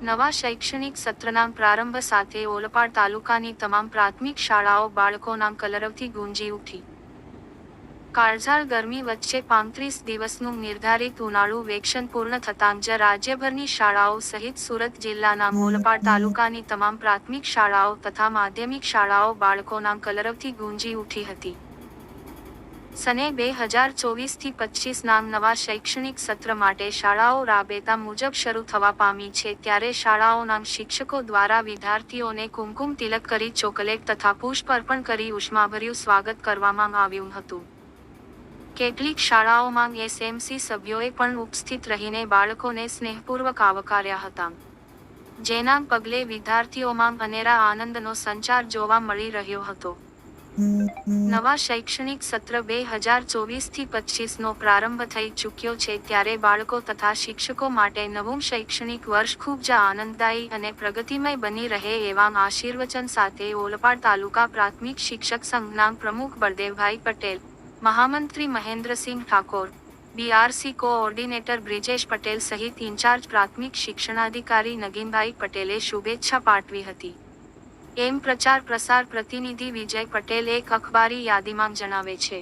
નવા શૈક્ષણિક સત્રના પ્રારંભ સાથે ઓલપાડ તાલુકાની તમામ પ્રાથમિક શાળાઓ બાળકોના કલરવથી ગુંજી ઉઠી. કાળઝાળ ગરમી વચ્ચે પાંત્રીસ દિવસનું નિર્ધારિત ઉનાળુ વેકેશન પૂર્ણ થતાં જ રાજ્યભરની શાળાઓ સહિત સુરત જિલ્લાના મોલપાડ તાલુકાની તમામ પ્રાથમિક શાળાઓ તથા માધ્યમિક શાળાઓ બાળકોના કલરવથી ગુંજી ઉઠી હતી. સને બે હજાર ચોવીસથી પચીસના નવા શૈક્ષણિક સત્ર માટે શાળાઓ રાબેતા મુજબ શરૂ થવા પામી છે. ત્યારે શાળાઓના શિક્ષકો દ્વારા વિદ્યાર્થીઓને કુમકુમ તિલક કરી ચોકલેટ તથા પુષ્પ અર્પણ કરી ઉષ્માભર્યું સ્વાગત કરવામાં આવ્યું હતું. કેટલીક શાળાઓમાં એસએમસી સભ્યોએ પણ ઉપસ્થિત રહીને બાળકોને સ્નેહપૂર્વક આવકાર્યા હતા. જેના પગલે વિદ્યાર્થીઓમાં અનેરા આનંદનો સંચાર જોવા મળી રહ્યો હતો. નવા શૈક્ષણિક સત્ર બે હજાર ચોવીસથી પચીસનો પ્રારંભ થઈ ચૂક્યો છે ત્યારે બાળકો તથા શિક્ષકો માટે નવું શૈક્ષણિક વર્ષ ખૂબ જ આનંદદાયી અને પ્રગતિમય બની રહે એવા આશીર્વચન સાથે ઓલપાડ તાલુકા પ્રાથમિક શિક્ષક સંઘના પ્રમુખ બળદેવભાઈ પટેલ, મહામંત્રી મહેન્દ્રસિંહ ઠાકોર, બીઆરસી કોઓર્ડિનેટર બ્રિજેશ પટેલ સહિત ઇન્ચાર્જ પ્રાથમિક શિક્ષણાધિકારી નગીનભાઈ પટેલે શુભેચ્છા પાઠવી હતી. એમ પ્રચાર પ્રસાર પ્રતિનિધિ વિજય પટેલ એક અખબારી યાદીમાં જણાવે છે.